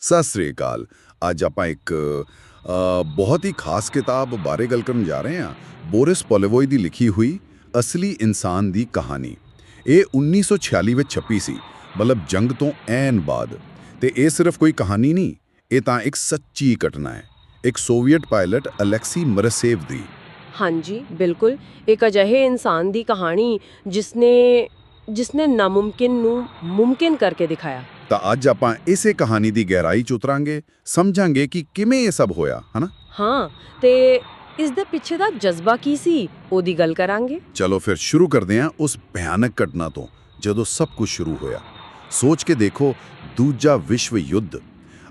ਸਤਿ ਸ੍ਰੀ ਅਕਾਲ। ਅੱਜ ਆਪਾਂ ਇੱਕ ਬਹੁਤ ਹੀ ਖਾਸ ਕਿਤਾਬ ਬਾਰੇ ਗੱਲ ਕਰਨ ਜਾ ਰਹੇ ਹਾਂ। ਬੋਰਿਸ ਪੋਲੇਵੋਈ ਦੀ ਲਿਖੀ ਹੋਈ ਅਸਲੀ ਇਨਸਾਨ ਦੀ ਕਹਾਣੀ। ਇਹ 1946 ਵਿੱਚ ਛਪੀ ਸੀ, ਮਤਲਬ ਜੰਗ ਤੋਂ ਐਨ ਬਾਅਦ। ਤੇ ਇਹ ਸਿਰਫ ਕੋਈ ਕਹਾਣੀ ਨਹੀਂ, ਇਹ ਤਾਂ ਇੱਕ ਸੱਚੀ ਘਟਨਾ ਹੈ। ਇੱਕ ਸੋਵੀਅਤ ਪਾਇਲਟ ਅਲੈਕਸੀ ਮਰਸੇਵ ਦੀ। ਹਾਂਜੀ, ਬਿਲਕੁਲ। ਇੱਕ ਅਜਿਹੇ ਇਨਸਾਨ ਦੀ ਕਹਾਣੀ ਜਿਸਨੇ ਜਿਸਨੇ ਨਾਮੁਮਕਿਨ ਨੂੰ ਮੁਮਕਿਨ ਕਰਕੇ ਦਿਖਾਇਆ। ਤਾਂ ਅੱਜ ਆਪਾਂ ਇਸੇ ਕਹਾਣੀ ਦੀ ਗਹਿਰਾਈ ਚ ਉਤਰਾਂਗੇ ਸਮਝਾਂਗੇ ਕਿ ਕਿਵੇਂ ਇਹ ਸਭ ਹੋਇਆ ਹਨਾ? ਹਾਂ ਤੇ ਇਸ ਦੇ ਪਿੱਛੇ ਦਾ ਜਜ਼ਬਾ ਕੀ ਸੀ ਉਹਦੀ ਗੱਲ ਕਰਾਂਗੇ। ਚਲੋ ਫਿਰ ਸ਼ੁਰੂ ਕਰਦੇ ਹਾਂ ਉਸ ਭਿਆਨਕ ਘਟਨਾ ਤੋਂ ਜਦੋਂ ਸਭ ਕੁਝ ਸ਼ੁਰੂ ਹੋਇਆ। ਸੋਚ ਕੇ ਦੇਖੋ ਦੂਜਾ ਵਿਸ਼ਵ ਯੁੱਧ।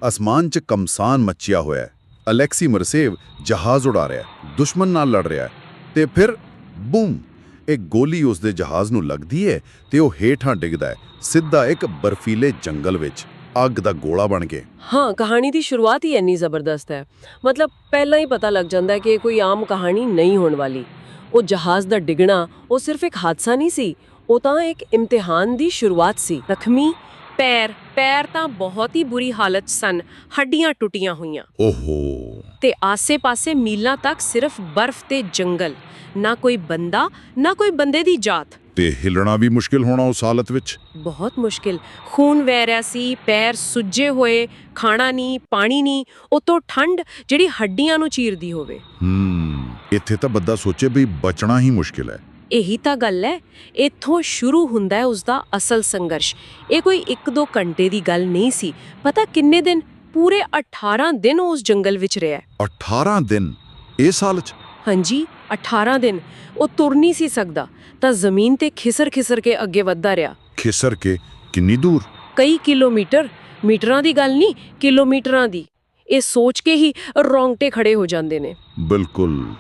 ਅਸਮਾਨ 'ਚ ਕਮਸਾਨ ਮੱਚਿਆ ਹੋਇਆ ਹੈ। ਅਲੈਕਸੀ ਮਰਸੇਵ ਜਹਾਜ਼ ਉਡਾ ਰਿਹਾ ਹੈ ਦੁਸ਼ਮਣ ਨਾਲ ਲੜ ਰਿਹਾ ਹੈ। ਤੇ ਫਿਰ ਬੂਮ! ਇੱਕ ਗੋਲੀ ਉਸ ਦੇ ਜਹਾਜ਼ ਨੂੰ ਲੱਗਦੀ ਹੈ ਤੇ ਉਹ ਹੇਠਾਂ ਡਿੱਗਦਾ ਹੈ ਸਿੱਧਾ ਇੱਕ ਬਰਫੀਲੇ ਜੰਗਲ ਵਿੱਚ। ਅੱਗ ਦਾ ਗੋਲਾ ਬਣ ਕੇ। ਹਾਂ, ਕਹਾਣੀ ਦੀ ਸ਼ੁਰੂਆਤ ਹੀ ਇੰਨੀ ਜ਼ਬਰਦਸਤ ਹੈ। ਮਤਲਬ ਪਹਿਲਾਂ ਹੀ ਪਤਾ ਲੱਗ ਜਾਂਦਾ ਹੈ ਕਿ ਇਹ ਕੋਈ ਆਮ ਕਹਾਣੀ ਨਹੀਂ ਹੋਣ ਵਾਲੀ। ਉਹ ਜਹਾਜ਼ ਦਾ ਡਿੱਗਣਾ, ਉਹ ਸਿਰਫ ਇੱਕ ਹਾਦਸਾ ਨਹੀਂ ਸੀ, ਉਹ ਤਾਂ ਇੱਕ ਇਮਤਿਹਾਨ ਦੀ ਸ਼ੁਰੂਆਤ ਸੀ। ਜ਼ਖਮੀ, ਪੈਰ ਪੈਰ ਤਾਂ ਬਹੁਤ ਹੀ ਬੁਰੀ ਹਾਲਤ ਸਨ ਹੱਡੀਆਂ ਟੁੱਟੀਆਂ ਹੋਈਆਂ। ਓਹੋ। ਤੇ ਆਸੇ-ਪਾਸੇ ਮੀਲਾਂ ਤੱਕ ਸਿਰਫ ਬਰਫ਼ ਤੇ ਜੰਗਲ ਨਾ ਕੋਈ ਬੰਦਾ ਨਾ ਕੋਈ ਬੰਦੇ ਦੀ ਜਾਤ। ਤੇ ਹਿਲਣਾ ਵੀ ਮੁਸ਼ਕਿਲ ਹੋਣਾ ਉਸ ਹਾਲਤ ਵਿੱਚ? ਬਹੁਤ ਮੁਸ਼ਕਿਲ। ਖੂਨ ਵਹਿ ਰਿਹਾ ਸੀ ਪੈਰ ਸੁੱਜੇ ਹੋਏ ਖਾਣਾ ਨਹੀਂ ਪਾਣੀ ਨਹੀਂ ਉਤੋਂ ਠੰਡ ਜਿਹੜੀ ਹੱਡੀਆਂ ਨੂੰ ਚੀਰਦੀ ਹੋਵੇ। ਹੂੰ ਇੱਥੇ ਤਾਂ ਬੰਦਾ ਸੋਚੇ ਵੀ ਬਚਣਾ ਹੀ ਮੁਸ਼ਕਿਲ ਹੈ। ਇਹੀ ਤਾਂ ਗੱਲ ਹੈ ਇੱਥੋਂ ਸ਼ੁਰੂ ਹੁੰਦਾ ਹੈ ਉਸ ਦਾ ਅਸਲ ਸੰਘਰਸ਼। ਇਹ ਕੋਈ 1-2 ਘੰਟੇ ਦੀ ਗੱਲ ਨਹੀਂ ਸੀ। ਪਤਾ ਕਿੰਨੇ ਦਿਨ? ਪੂਰੇ 18 ਦਿਨ ਉਸ ਜੰਗਲ ਵਿੱਚ ਰਿਹਾ 18 ਦਿਨ? ਇਹ ਸਾਲ ਚ? ਹਾਂਜੀ 18 ਦਿਨ। ਉਹ ਤੁਰ ਨਹੀਂ ਸੀ ਸਕਦਾ। ਤਾਂ ਜ਼ਮੀਨ ਤੇ ਖਿਸਰ-ਖਿਸਰ ਕੇ ਅੱਗੇ ਵੱਧਦਾ ਰਿਹਾ। ਖਿਸਰ ਕੇ? ਕਿੰਨੀ ਦੂਰ? ਕਈ ਕਿਲੋਮੀਟਰ? ਮੀਟਰਾਂ ਦੀ ਗੱਲ ਨਹੀਂ ਕਿਲੋਮੀਟਰਾਂ ਦੀ। ਇਹ ਸੋਚ ਕੇ ਹੀ ਰੌਂਗਟੇ ਖੜੇ ਹੋ ਜਾਂਦੇ ਨੇ। ਬਿਲਕੁਲ।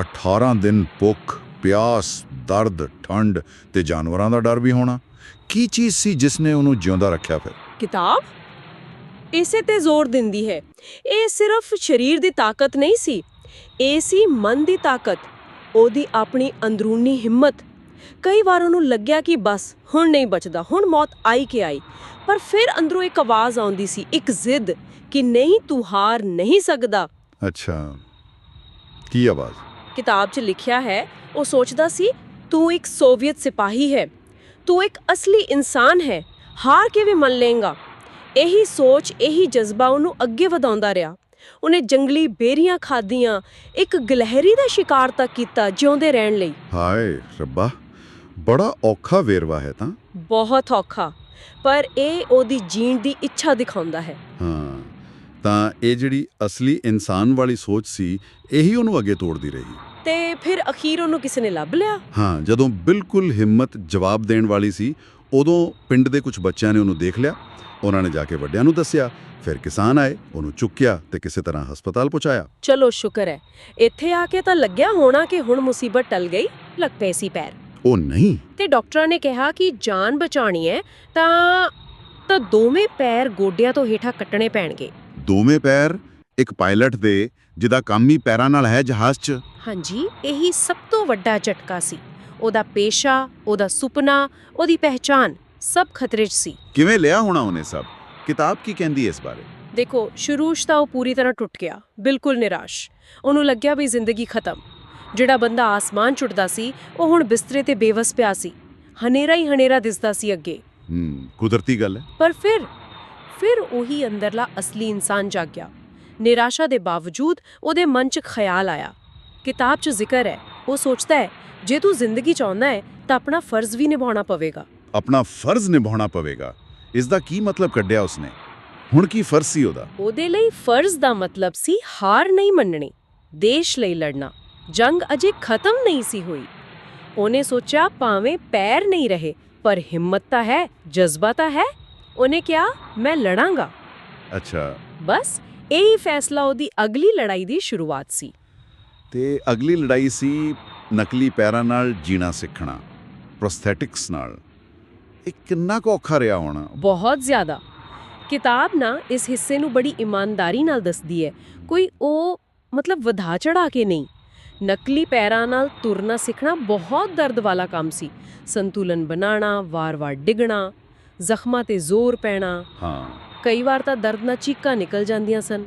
18 ਦਿਨ ਭੁੱਖ ਪਿਆਸ ਦਰਦ ਠੰਡ ਤੇ ਜਾਨਵਰਾਂ ਦਾ ਡਰ ਵੀ ਹੋਣਾ। ਕੀ ਚੀਜ਼ ਸੀ ਜਿਸ ਨੇ ਉਹਨੂੰ ਜਿਉਂਦਾ ਰੱਖਿਆ ਫਿਰ? ਕਿਤਾਬ? ਇਸੇ ਤੇ ਜ਼ੋਰ ਦਿੰਦੀ ਹੈ। ਇਹ ਸਿਰਫ ਸਰੀਰ ਦੀ ਤਾਕਤ ਨਹੀਂ ਸੀ। ਇਹ ਸੀ ਮਨ ਦੀ ਤਾਕਤ। ਉਹਦੀ ਆਪਣੀ ਅੰਦਰੂਨੀ ਹਿੰਮਤ। ਕਈ ਵਾਰ ਉਹਨੂੰ ਲੱਗਿਆ ਕਿ ਬਸ ਹੁਣ ਨਹੀਂ ਬਚਦਾ ਹੁਣ ਮੌਤ ਆਈ ਕਿ ਆਈ। ਪਰ ਫਿਰ ਅੰਦਰੋਂ ਇੱਕ ਆਵਾਜ਼ ਆਉਂਦੀ ਸੀ ਇੱਕ ਜ਼ਿੱਦ ਕਿ ਨਹੀਂ ਤੂੰ ਹਾਰ ਨਹੀਂ ਸਕਦਾ। ਅੱਛਾ। ਕੀ ਆਵਾਜ਼? ਕਿਤਾਬ 'ਚ ਲਿਖਿਆ ਹੈ ਉਹ ਸੋਚਦਾ ਸੀ ਤੂੰ ਇੱਕ ਸੋਵੀਅਤ ਸਿਪਾਹੀ ਹੈ। ਤੂੰ ਇੱਕ ਅਸਲੀ ਇਨਸਾਨ ਹੈ। ਹਾਰ ਕਿਵੇਂ ਮੰਨ ਲੇਗਾ ਇਹੀ ਸੋਚ ਇਹੀ ਜਜ਼ਬਾ ਉਹਨੂੰ ਅੱਗੇ ਵਧਾਉਂਦਾ ਰਿਹਾ। ਉਹਨੇ ਜੰਗਲੀ ਬੇਰੀਆਂ ਖਾਧੀਆਂ ਇੱਕ ਗਲਹਿਰੀ ਦਾ ਸ਼ਿਕਾਰ ਤੱਕ ਕੀਤਾ ਜਿਉਂਦੇ ਰਹਿਣ ਲਈ। ਹਾਏ ਰੱਬਾ ਬੜਾ ਔਖਾ ਵੇਰਵਾ ਹੈ ਤਾਂ। ਬਹੁਤ ਔਖਾ ਪਰ ਇਹ ਉਹਦੀ ਜੀਣ ਦੀ ਇੱਛਾ ਦਿਖਾਉਂਦਾ ਹੈ। ਹਾਂ। ਤਾਂ ਇਹ ਜਿਹੜੀ ਅਸਲੀ ਇਨਸਾਨ ਵਾਲੀ ਸੋਚ ਸੀ ਇਹੀ ਉਹਨੂੰ ਅੱਗੇ ਤੋੜਦੀ ਰਹੀ। ਤੇ ਫਿਰ ਅਖੀਰ ਉਹਨੂੰ ਕਿਸੇ ਨੇ ਲੱਭ ਲਿਆ? ਹਾਂ ਜਦੋਂ ਬਿਲਕੁਲ ਹਿੰਮਤ ਜਵਾਬ ਦੇਣ ਵਾਲੀ ਸੀ ਉਦੋਂ ਪਿੰਡ ਦੇ ਕੁਝ ਬੱਚਿਆਂ ਨੇ ਉਹਨੂੰ ਦੇਖ ਲਿਆ। ਉਹਨਾਂ ਨੇ ਜਾ ਕੇ ਵੱਡਿਆਂ ਨੂੰ ਦੱਸਿਆ ਫਿਰ ਕਿਸਾਨ ਆਏ ਉਹਨੂੰ ਚੁੱਕਿਆ ਤੇ ਕਿਸੇ ਤਰ੍ਹਾਂ ਹਸਪਤਾਲ ਪਹੁੰਚਾਇਆ। ਚਲੋ ਸ਼ੁਕਰ ਹੈ। ਇੱਥੇ ਆ ਕੇ ਤਾਂ ਲੱਗਿਆ ਹੋਣਾ ਕਿ ਹੁਣ ਮੁਸੀਬਤ ਟਲ ਗਈ ਲੱਗ ਪਏ ਸੀ ਪੈਰ। ਉਹ ਨਹੀਂ। ਤੇ ਡਾਕਟਰਾਂ ਨੇ ਕਿਹਾ ਕਿ ਜਾਨ ਬਚਾਣੀ ਹੈ ਤਾਂ ਤਾਂ ਦੋਵੇਂ ਪੈਰ ਗੋਡਿਆਂ ਤੋਂ ਹੇਠਾਂ ਕੱਟਣੇ ਪੈਣਗੇ। ਦੋਵੇਂ ਪੈਰ ਇੱਕ ਪਾਇਲਟ ਦੇ ਜਿਹਦਾ ਕੰਮ ਹੀ ਪੈਰਾਂ ਨਾਲ ਹੈ ਜਹਾਜ਼ 'ਚ। ਹਾਂਜੀ ਇਹੀ ਸਭ ਤੋਂ ਵੱਡਾ ਝਟਕਾ ਸੀ। ਉਹਦਾ ਪੇਸ਼ਾ ਉਹਦਾ ਸੁਪਨਾ ਉਹਦੀ ਪਹਿਚਾਨ ਸਭ ਖਤਰੇ 'ਚ ਸੀ। ਕਿਵੇਂ ਲਿਆ ਹੋਣਾ ਉਹਨੇ ਸਭ? ਕਿਤਾਬ ਕੀ ਕਹਿੰਦੀ ਹੈ ਇਸ ਬਾਰੇ? ਦੇਖੋ ਸ਼ੁਰੂ 'ਚ ਤਾਂ ਉਹ ਪੂਰੀ ਤਰ੍ਹਾਂ ਟੁੱਟ ਗਿਆ ਬਿਲਕੁਲ ਨਿਰਾਸ਼। ਉਹਨੂੰ ਲੱਗਿਆ ਵੀ ਜ਼ਿੰਦਗੀ ਖਤਮ। ਜਿਹੜਾ ਬੰਦਾ ਆਸਮਾਨ ਚੁੱਟਦਾ ਸੀ ਉਹ ਹੁਣ ਬਿਸਤਰੇ ਤੇ ਬੇਵਸ ਪਿਆ ਸੀ। ਹਨੇਰਾ ਹੀ ਹਨੇਰਾ ਦਿਸਦਾ ਸੀ ਅੱਗੇ। ਹੂੰ ਕੁਦਰਤੀ ਗੱਲ ਹੈ ਪਰ ਫਿਰ ਫਿਰ ਉਹੀ ਅੰਦਰਲਾ ਅਸਲੀ ਇਨਸਾਨ ਜਾਗ ਗਿਆ ਨਿਰਾਸ਼ਾ ਦੇ ਬਾਵਜੂਦ ਉਹਦੇ ਮਨ 'ਚ ਖਿਆਲ ਆਇਆ। ਕਿਤਾਬ 'ਚ ਜ਼ਿਕਰ ਹੈ ਉਹ ਸੋਚਦਾ ਹੈ ਜੇ ਤੂੰ ਜ਼ਿੰਦਗੀ ਚਾਹੁੰਦਾ ਹੈ ਤਾਂ ਆਪਣਾ ਫਰਜ਼ ਵੀ ਨਿਭਾਉਣਾ ਪਵੇਗਾ। ਆਪਣਾ ਫਰਜ਼ ਨਿਭਾਉਣਾ ਪਵੇਗਾ। ਇਸ ਦਾ ਕੀ ਮਤਲਬ ਕੱਢਿਆ ਉਸਨੇ? ਹੁਣ ਕੀ ਫਰਜ਼ ਸੀ ਉਹਦਾ? ਉਹਦੇ ਲਈ ਫਰਜ਼ ਦਾ ਮਤਲਬ ਸੀ ਹਾਰ ਨਹੀਂ ਮੰਨਣੀ ਦੇਸ਼ ਲਈ ਲੜਨਾ। ਜੰਗ ਅਜੇ ਖਤਮ ਨਹੀਂ ਸੀ ਹੋਈ। ਉਹਨੇ ਸੋਚਿਆ ਭਾਵੇਂ ਪੈਰ ਨਹੀਂ ਰਹੇ ਪਰ ਹਿੰਮਤ ਤਾਂ ਹੈ ਜਜ਼ਬਾ ਤਾਂ ਹੈ। ਉਹਨੇ ਕਿਹਾ ਮੈਂ ਲੜਾਂਗਾ। ਅੱਛਾ। ਬਸ ਇਹੀ ਫੈਸਲਾ ਉਹਦੀ ਅਗਲੀ ਲੜਾਈ ਦੀ ਸ਼ੁਰੂਆਤ ਸੀ। ਤੇ ਅਗਲੀ ਲੜਾਈ ਸੀ ਨਕਲੀ ਪੈਰਾਂ ਨਾਲ ਜੀਣਾ ਸਿੱਖਣਾ ਪ੍ਰੋਸਥੈਟਿਕਸ ਨਾਲ। ਇਹ ਕਿੰਨਾ ਕੁ ਔਖਾ ਰਿਹਾ ਹੋਣਾ। ਬਹੁਤ ਜ਼ਿਆਦਾ। ਕਿਤਾਬ ਨਾ ਇਸ ਹਿੱਸੇ ਨੂੰ ਬੜੀ ਇਮਾਨਦਾਰੀ ਨਾਲ ਦੱਸਦੀ ਹੈ। ਕੋਈ ਉਹ ਮਤਲਬ ਵਧਾ ਚੜਾ ਕੇ ਨਹੀਂ। ਨਕਲੀ ਪੈਰਾਂ ਨਾਲ ਤੁਰਨਾ ਸਿੱਖਣਾ ਬਹੁਤ ਦਰਦ ਵਾਲਾ ਕੰਮ ਸੀ। ਸੰਤੁਲਨ ਬਣਾਉਣਾ ਵਾਰ-ਵਾਰ ਡਿੱਗਣਾ ਜ਼ਖਮਾਂ ਤੇ ਜ਼ੋਰ ਪੈਣਾ। ਹਾਂ। ਕਈ ਵਾਰ ਤਾਂ ਦਰਦ ਨਾਲ ਚੀਕਾਂ ਨਿਕਲ ਜਾਂਦੀਆਂ ਸਨ।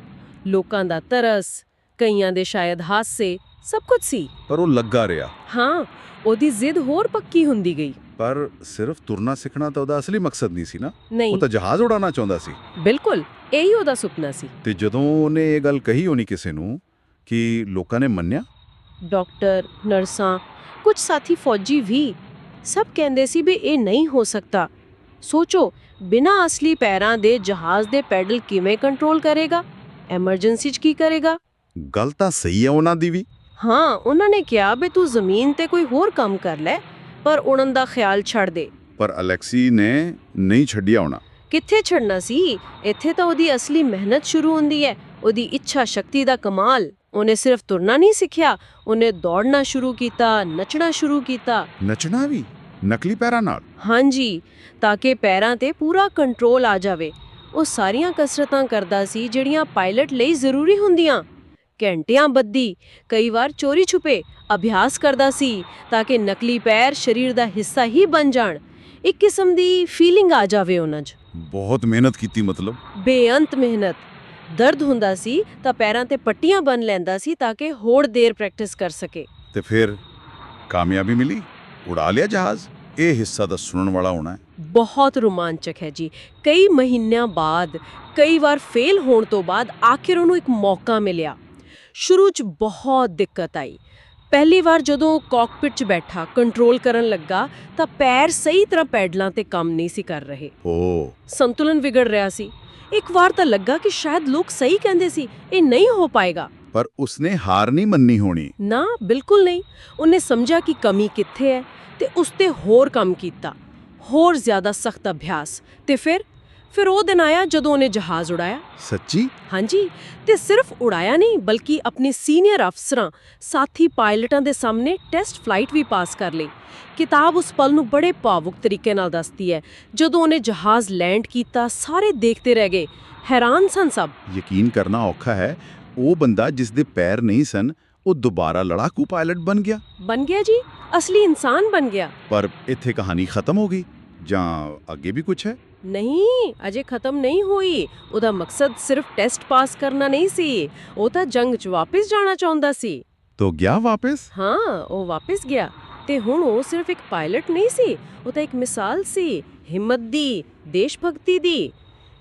ਲੋਕਾਂ ਦਾ ਤਰਸ ਕਈਆਂ ਦੇ ਸ਼ਾਇਦ ਹਾਸੇ ਸਭ ਕੁਝ ਸੀ। ਪਰ ਉਹ ਲੱਗਾ ਰਿਹਾ। ਹਾਂ ਉਹਦੀ ਜ਼ਿੱਦ ਹੋਰ ਪੱਕੀ ਹੁੰਦੀ ਗਈ। ਪਰ ਸਿਰਫ ਤੁਰਨਾ ਸਿੱਖਣਾ ਤਾਂ ਉਹਦਾ ਅਸਲੀ ਮਕਸਦ ਨਹੀਂ ਸੀ ਨਾ। ਉਹ ਤਾਂ ਜਹਾਜ਼ ਉਡਾਉਣਾ ਚਾਹੁੰਦਾ ਸੀ। ਬਿਲਕੁਲ ਇਹੀ ਉਹਦਾ ਸੁਪਨਾ ਸੀ। ਤੇ ਜਦੋਂ ਉਹਨੇ ਇਹ ਗੱਲ ਕਹੀ ਹੋਣੀ ਕਿਸੇ ਨੂੰ ਕਿ ਲੋਕਾਂ ਨੇ ਮੰਨਿਆ? ਡਾਕਟਰ ਨਰਸਾਂ ਕੁਝ ਸਾਥੀ ਫੌਜੀ ਵੀ ਸਭ ਕਹਿੰਦੇ ਸੀ ਵੀ ਇਹ ਨਹੀਂ ਹੋ ਸਕਦਾ। ਸੋਚੋ ਬਿਨਾਂ ਅਸਲੀ ਪੈਰਾਂ ਦੇ ਜਹਾਜ਼ ਦੇ ਪੈਡਲ ਕਿਵੇਂ ਕੰਟਰੋਲ ਕਰੇਗਾ? ਐਮਰਜੈਂਸੀ 'ਚ ਕੀ ਕਰੇਗਾ? ਗੱਲ ਤਾਂ ਸਹੀ ਹੈ ਉਹਨਾਂ ਦੀ ਵੀ। ਹਾਂ ਉਹਨਾਂ ਨੇ ਕਿਹਾ ਵੀ ਤੂੰ ਜ਼ਮੀਨ ਤੇ ਕੋਈ ਹੋਰ ਕੰਮ ਕਰ ਲੈ ਪਰ ਉੜਨ ਦਾ ਖਿਆਲ ਛੱਡ ਦੇ। ਪਰ ਅਲੈਕਸੀ ਨੇ ਨਹੀਂ ਛੱਡਿਆ ਹੋਣਾ। ਕਿੱਥੇ ਛੱਡਣਾ ਸੀ? ਇੱਥੇ ਤਾਂ ਉਹਦੀ ਅਸਲੀ ਮਿਹਨਤ ਸ਼ੁਰੂ ਹੁੰਦੀ ਹੈ ਉਹਦੀ ਇੱਛਾ ਸ਼ਕਤੀ ਦਾ ਕਮਾਲ। ਉਹਨੇ ਸਿਰਫ ਤੁਰਨਾ ਨਹੀਂ ਸਿੱਖਿਆ ਉਹਨੇ ਦੌੜਨਾ ਸ਼ੁਰੂ ਕੀਤਾ ਨੱਚਣਾ ਸ਼ੁਰੂ ਕੀਤਾ। ਨੱਚਣਾ ਵੀ? ਨਕਲੀ ਪੈਰਾਂ ਨਾਲ? ਹਾਂਜੀ ਤਾਂ ਕਿ ਪੈਰਾਂ ਤੇ ਪੂਰਾ ਕੰਟਰੋਲ ਆ ਜਾਵੇ। ਉਹ ਸਾਰੀਆਂ ਕਸਰਤਾਂ ਕਰਦਾ ਸੀ ਜਿਹੜੀਆਂ ਪਾਇਲਟ ਲਈ ਜ਼ਰੂਰੀ ਹੁੰਦੀਆਂ। ਘੰਟਿਆਂ ਬੱਧੀ ਕਈ ਵਾਰ ਚੋਰੀ ਛੁਪੇ ਅਭਿਆਸ ਕਰਦਾ ਸੀ ਤਾਂ ਕਿ ਨਕਲੀ ਪੈਰ ਸਰੀਰ ਦਾ ਹਿੱਸਾ ਹੀ ਬਣ ਜਾਣ। ਇੱਕ ਕਿਸਮ ਦੀ ਫੀਲਿੰਗ ਆ ਜਾਵੇ ਉਹਨਾਂ 'ਚ। ਬਹੁਤ ਮਿਹਨਤ ਕੀਤੀ ਮਤਲਬ? ਬੇਅੰਤ ਮਿਹਨਤ। ਦਰਦ ਹੁੰਦਾ ਸੀ ਤਾਂ ਪੈਰਾਂ ਤੇ ਪੱਟੀਆਂ ਬੰਨ ਲੈਂਦਾ ਸੀ ਤਾਂ ਕਿ ਹੋਰ ਦੇਰ ਪ੍ਰੈਕਟਿਸ ਕਰ ਸਕੇ। ਤੇ ਫਿਰ ਕਾਮਯਾਬੀ ਮਿਲੀ? ਉਡਾ ਲਿਆ ਜਹਾਜ਼ ਇਹ ਹਿੱਸਾ ਤਾਂ ਸੁਣਨ ਵਾਲਾ ਹੋਣਾ ਹੈ ਬਹੁਤ ਰੋਮਾਂਚਕ ਹੈ ਜੀ ਕਈ ਮਹੀਨਿਆਂ ਬਾਅਦ ਕਈ ਵਾਰ ਫੇਲ ਹੋਣ ਤੋਂ ਬਾਅਦ ਆਖਿਰ ਉਹਨੂੰ ਇੱਕ ਮੌਕਾ ਮਿਲਿਆ ਸ਼ੁਰੂ 'ਚ ਬਹੁਤ ਦਿੱਕਤ ਆਈ ਪਹਿਲੀ ਵਾਰ ਜਦੋਂ ਕਾਕਪਿਟ 'ਚ ਬੈਠਾ ਕੰਟਰੋਲ ਕਰਨ ਲੱਗਾ ਤਾਂ ਪੈਰ ਸਹੀ ਤਰ੍ਹਾਂ ਪੈਡਲਾਂ ਤੇ ਕੰਮ ਨਹੀਂ ਸੀ ਕਰ ਰਹੇ ਓ ਸੰਤੁਲਨ ਵਿਗੜ ਰਿਹਾ ਸੀ ਇੱਕ ਵਾਰ ਤਾਂ ਲੱਗਾ ਕਿ ਸ਼ਾਇਦ ਲੋਕ ਸਹੀ ਕਹਿੰਦੇ ਸੀ ਇਹ ਨਹੀਂ ਹੋ ਪਾਏਗਾ ਪਰ ਉਸਨੇ ਹਾਰ ਨਹੀਂ ਮੰਨੀ ਹੋਣੀ। ਨਾ ਬਿਲਕੁਲ ਨਹੀਂ। ਉਹਨੇ ਸਮਝਿਆ ਕਿ ਕਮੀ ਕਿੱਥੇ ਹੈ ਤੇ ਉਸ ਤੇ ਹੋਰ ਕੰਮ ਕੀਤਾ। ਹੋਰ ਜ਼ਿਆਦਾ ਸਖਤ ਅਭਿਆਸ। ਤੇ ਫਿਰ? ਫਿਰ ਉਹ ਦਿਨ ਆਇਆ ਜਦੋਂ ਉਹਨੇ ਜਹਾਜ਼ ਉਡਾਇਆ। ਸੱਚੀ? ਹਾਂਜੀ। ਤੇ ਸਿਰਫ ਉਡਾਇਆ ਨਹੀਂ ਬਲਕਿ ਆਪਣੇ ਸੀਨੀਅਰ ਅਫਸਰਾਂ ਸਾਥੀ ਪਾਇਲਟਾਂ ਦੇ ਸਾਹਮਣੇ ਟੈਸਟ ਫਲਾਈਟ ਵੀ ਪਾਸ ਕਰ ਲਈ। ਕਿਤਾਬ ਉਸ ਪਲ ਨੂੰ ਬੜੇ ਭਾਵੁਕ ਤਰੀਕੇ ਨਾਲ ਦੱਸਦੀ ਹੈ। ਜਦੋਂ ਉਹਨੇ ਜਹਾਜ਼ ਲੈਂਡ ਕੀਤਾ ਸਾਰੇ ਦੇਖਦੇ ਰਹਿ ਗਏ। ਹੈਰਾਨ ਸਨ ਸਭ। ਯਕੀਨ ਕਰਨਾ ਔਖਾ ਹੈ ਉਹ ਬੰਦਾ ਜਿਸ ਦੇ ਪੈਰ ਨਹੀਂ ਸਨ ਉਹ ਦੁਬਾਰਾ ਲੜਾਕੂ ਪਾਇਲਟ ਬਣ ਗਿਆ। ਬਣ ਗਿਆ ਜੀ ਅਸਲੀ ਇਨਸਾਨ ਬਣ ਗਿਆ। ਪਰ ਇੱਥੇ ਕਹਾਣੀ ਖਤਮ ਹੋ ਗਈ ਜਾਂ ਅੱਗੇ ਵੀ ਕੁਝ ਹੈ? ਨਹੀਂ ਅਜੇ ਖਤਮ ਨਹੀਂ ਹੋਈ। ਉਹਦਾ ਮਕਸਦ ਸਿਰਫ ਟੈਸਟ ਪਾਸ ਕਰਨਾ ਨਹੀਂ ਸੀ। ਉਹ ਤਾਂ ਜੰਗ 'ਚ ਵਾਪਸ ਜਾਣਾ ਚਾਹੁੰਦਾ ਸੀ। ਤੋ ਗਿਆ ਵਾਪਸ? ਹਾਂ ਉਹ ਵਾਪਸ ਗਿਆ। ਤੇ ਹੁਣ ਉਹ ਸਿਰਫ ਇੱਕ ਪਾਇਲਟ ਨਹੀਂ ਸੀ ਉਹ ਤਾਂ ਇੱਕ ਮਿਸਾਲ ਸੀ। ਹਿੰਮਤ ਦੀ ਦੇਸ਼ ਭਗਤੀ ਦੀ।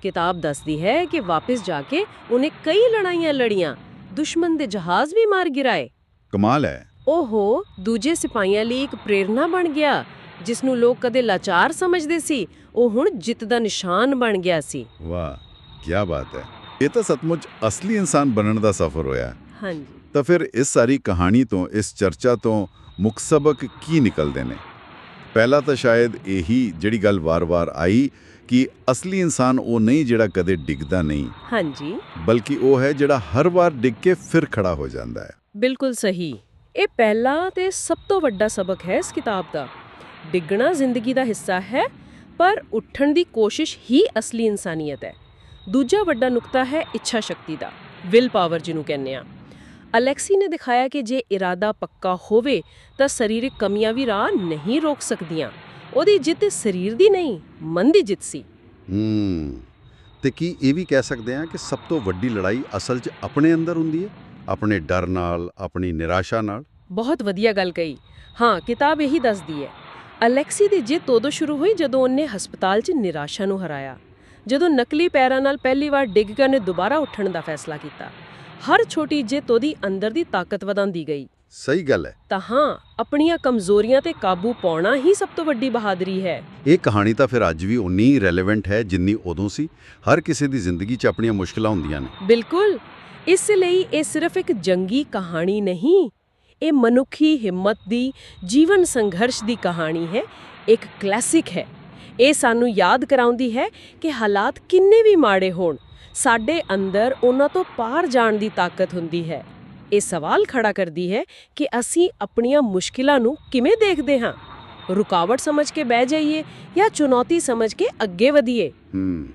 ਕਿਤਾਬ ਦੱਸਦੀ ਹੈ ਕਿ ਵਾਪਸ ਜਾ ਕੇ ਉਹਨੇ ਕਈ ਲੜਾਈਆਂ ਲੜੀਆਂ। ਦੁਸ਼ਮਣ ਦੇ ਜਹਾਜ਼ ਵੀ ਮਾਰ ਗਿਰਾਏ। ਕਮਾਲ ਹੈ। ਓਹੋ ਦੂਜੇ ਸਿਪਾਹੀਆਂ ਲਈ ਇੱਕ ਪ੍ਰੇਰਣਾ ਬਣ ਗਿਆ ਜਿਸ ਨੂੰ ਲੋਕ ਕਦੇ ਲਾਚਾਰ ਸਮਝਦੇ ਸੀ ਉਹ ਹੁਣ ਜਿੱਤ ਦਾ ਨਿਸ਼ਾਨ ਬਣ ਗਿਆ ਸੀ। ਵਾਹ ਕੀ ਬਾਤ ਹੈ। ਇਹ ਤਾਂ ਸੱਚਮੁੱਚ ਅਸਲੀ ਇਨਸਾਨ ਬਣਨ ਦਾ ਸਫ਼ਰ ਹੋਇਆ। ਹਾਂਜੀ। ਤਾਂ ਫਿਰ ਇਸ ਸਾਰੀ ਕਹਾਣੀ ਤੋਂ ਇਸ ਚਰਚਾ ਤੋਂ ਮੁੱਖ ਸਬਕ ਕੀ ਨਿਕਲਦੇ ਨੇ? ਪਹਿਲਾ ਤਾਂ ਸ਼ਾਇਦ ਇਹੀ ਜਿਹੜੀ ਗੱਲ ਵਾਰ-ਵਾਰ ਆਈ ਕਿ ਅਸਲੀ ਇਨਸਾਨ ਉਹ ਨਹੀਂ ਜਿਹੜਾ ਕਦੇ ਡਿੱਗਦਾ ਨਹੀਂ। ਹਾਂਜੀ। ਬਲਕਿ ਉਹ ਹੈ ਜਿਹੜਾ ਹਰ ਵਾਰ ਡਿੱਗ ਕੇ ਫਿਰ ਖੜਾ ਹੋ ਜਾਂਦਾ ਹੈ। ਬਿਲਕੁਲ ਸਹੀ। ਇਹ ਪਹਿਲਾ ਤੇ ਸਭ ਤੋਂ ਵੱਡਾ ਸਬਕ ਹੈ ਇਸ ਕਿਤਾਬ ਦਾ। ਡਿੱਗਣਾ ਜ਼ਿੰਦਗੀ ਦਾ ਹਿੱਸਾ ਹੈ ਪਰ ਉੱਠਣ ਦੀ ਕੋਸ਼ਿਸ਼ ਹੀ ਅਸਲੀ ਇਨਸਾਨੀਅਤ ਹੈ। ਦੂਜਾ ਵੱਡਾ ਨੁਕਤਾ ਹੈ ਇੱਛਾ ਸ਼ਕਤੀ ਦਾ ਵਿਲ ਪਾਵਰ ਜਿਹਨੂੰ ਕਹਿੰਦੇ ਆ ਅਲੈਕਸੀ ਨੇ ਦਿਖਾਇਆ ਕਿ ਜੇ ਇਰਾਦਾ ਪੱਕਾ ਹੋਵੇ ਤਾਂ ਸਰੀਰਕ ਕਮੀਆਂ ਵੀ ਰਾਹ ਨਹੀਂ ਰੋਕ ਸਕਦੀਆਂ। ਉਹਦੀ ਜਿੱਤ ਸਰੀਰ ਦੀ ਨਹੀਂ ਮਨ ਦੀ ਜਿੱਤ ਸੀ। ਹੂੰ ਤੇ ਕੀ ਇਹ ਵੀ ਕਹਿ ਸਕਦੇ ਹਾਂ ਕਿ ਸਭ ਤੋਂ ਵੱਡੀ ਲੜਾਈ ਅਸਲ 'ਚ ਆਪਣੇ ਅੰਦਰ ਹੁੰਦੀ ਹੈ? ਆਪਣੇ ਡਰ ਨਾਲ ਆਪਣੀ ਨਿਰਾਸ਼ਾ ਨਾਲ? ਬਹੁਤ ਵਧੀਆ ਗੱਲ ਕਹੀ। ਹਾਂ ਕਿਤਾਬ ਇਹੀ ਦੱਸਦੀ ਹੈ। ਅਲੈਕਸੀ ਦੀ ਜਿੱਤ ਉਦੋਂ ਸ਼ੁਰੂ ਹੋਈ ਜਦੋਂ ਉਹਨੇ ਹਸਪਤਾਲ 'ਚ ਨਿਰਾਸ਼ਾ ਨੂੰ ਹਰਾਇਆ। ਜਦੋਂ ਨਕਲੀ ਪੈਰਾਂ ਨਾਲ ਪਹਿਲੀ ਵਾਰ ਡਿੱਗ ਕੇ ਉਹਨੇ ਦੁਬਾਰਾ ਉੱਠਣ ਦਾ ਫੈਸਲਾ ਕੀਤਾ। ਹਰ ਛੋਟੀ ਜਿੱਤ ਉਹਦੀ ਅੰਦਰ ਦੀ ਤਾਕਤ ਵਧਾਉਂਦੀ ਗਈ। ਸਹੀ ਗੱਲ ਹੈ। ਤਾਂ ਹਾਂ ਆਪਣੀਆਂ ਕਮਜ਼ੋਰੀਆਂ ਤੇ ਕਾਬੂ ਪਾਉਣਾ ਹੀ ਸਭ ਤੋਂ ਵੱਡੀ ਬਹਾਦਰੀ ਹੈ। ਇਹ ਕਹਾਣੀ ਤਾਂ ਫਿਰ ਅੱਜ ਵੀ ਉਨੀ ਹੀ ਰੈਲੇਵੈਂਟ ਹੈ ਜਿੰਨੀ ਉਦੋਂ ਸੀ। ਹਰ ਕਿਸੇ ਦੀ ਜ਼ਿੰਦਗੀ 'ਚ ਆਪਣੀਆਂ ਮੁਸ਼ਕਲਾਂ ਹੁੰਦੀਆਂ ਨੇ। ਬਿਲਕੁਲ। ਇਸ ਲਈ ਇਹ ਸਿਰਫ ਇੱਕ ਜੰਗੀ ਕਹਾਣੀ ਨਹੀਂ ਇਹ ਮਨੁੱਖੀ ਹਿੰਮਤ ਦੀ ਜੀਵਨ ਸੰਘਰਸ਼ ਦੀ ਕਹਾਣੀ ਹੈ। ਇੱਕ ਕਲਾਸਿਕ ਹੈ। ਇਹ ਸਾਨੂੰ ਯਾਦ ਕਰਾਉਂਦੀ ਹੈ ਕਿ ਹਾਲਾਤ ਕਿੰਨੇ ਵੀ ਮਾੜੇ ਹੋਣ ਸਾਡੇ ਅੰਦਰ ਉਹਨਾਂ ਤੋਂ ਪਾਰ ਜਾਣ ਦੀ ਤਾਕਤ ਹੁੰਦੀ ਹੈ। ਇਹ ਸਵਾਲ ਖੜਾ ਕਰਦੀ ਹੈ ਕਿ ਅਸੀਂ ਆਪਣੀਆਂ ਮੁਸ਼ਕਿਲਾਂ ਨੂੰ ਕਿਵੇਂ ਦੇਖਦੇ ਹਾਂ? ਰੁਕਾਵਟ ਸਮਝ ਕੇ ਬਹਿ ਜਾਈਏ ਜਾਂ ਚੁਣੌਤੀ ਸਮਝ ਕੇ ਅੱਗੇ ਵਧੀਏ? ਹੂੰ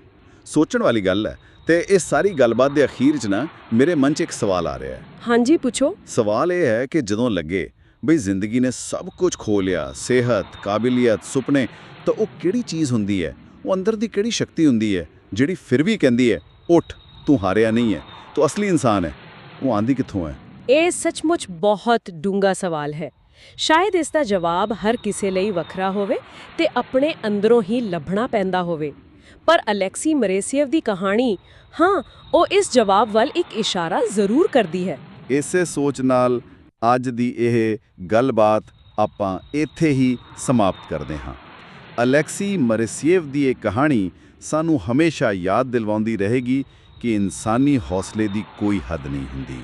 ਸੋਚਣ ਵਾਲੀ ਗੱਲ ਹੈ ਤੇ ਇਸ ਸਾਰੀ ਗੱਲਬਾਤ ਦੇ ਅਖੀਰ 'ਚ ਨਾ ਮੇਰੇ ਮਨ 'ਚ ਇੱਕ ਸਵਾਲ ਆ ਰਿਹਾ ਹੈ। ਹਾਂਜੀ ਪੁੱਛੋ। ਸਵਾਲ ਇਹ ਹੈ ਕਿ ਜਦੋਂ ਲੱਗੇ ਬਈ ਜ਼ਿੰਦਗੀ ਨੇ ਸਭ ਕੁਝ ਖੋ ਲਿਆ ਸਿਹਤ ਕਾਬਲੀਅਤ ਸੁਪਨੇ ਤਾਂ ਉਹ ਕਿਹੜੀ ਚੀਜ਼ ਹੁੰਦੀ ਹੈ? ਉਹ ਅੰਦਰ ਦੀ ਕਿਹੜੀ ਸ਼ਕਤੀ ਹੁੰਦੀ ਹੈ ਜਿਹੜੀ ਫਿਰ ਵੀ ਕਹਿੰਦੀ ਹੈ ਉੱਠ ਤੂੰ ਹਾਰਿਆ ਨਹੀਂ ਹੈ ਤੂੰ ਅਸਲੀ ਇਨਸਾਨ ਹੈ ਉਹ ਆਂਦੀ ਕਿੱਥੋਂ ਹੈ ਇਹ ਸੱਚਮੁੱਚ ਬਹੁਤ ਡੂੰਘਾ ਸਵਾਲ ਹੈ ਸ਼ਾਇਦ ਇਸ ਦਾ ਜਵਾਬ ਹਰ ਕਿਸੇ ਲਈ ਵੱਖਰਾ ਹੋਵੇ ਤੇ ਆਪਣੇ ਅੰਦਰੋਂ ਹੀ ਲੱਭਣਾ ਪੈਂਦਾ ਹੋਵੇ ਪਰ ਅਲੈਕਸੀ ਮਰੇਸੀਅਵ ਦੀ ਕਹਾਣੀ ਹਾਂ ਉਹ ਇਸ ਜਵਾਬ ਵੱਲ ਇੱਕ ਇਸ਼ਾਰਾ ਜ਼ਰੂਰ ਕਰਦੀ ਹੈ ਇਸੇ ਸੋਚ ਨਾਲ ਅੱਜ ਦੀ ਇਹ ਗੱਲਬਾਤ ਆਪਾਂ ਇੱਥੇ ਹੀ ਸਮਾਪਤ ਕਰਦੇ ਹਾਂ ਅਲੈਕਸੀ ਮਰੇਸੀਏਵ ਦੀ ਇਹ ਕਹਾਣੀ ਸਾਨੂੰ ਹਮੇਸ਼ਾ ਯਾਦ ਦਿਲਵਾਉਂਦੀ ਰਹੇਗੀ ਕਿ ਇਨਸਾਨੀ ਹੌਸਲੇ ਦੀ ਕੋਈ ਹੱਦ ਨਹੀਂ ਹੁੰਦੀ।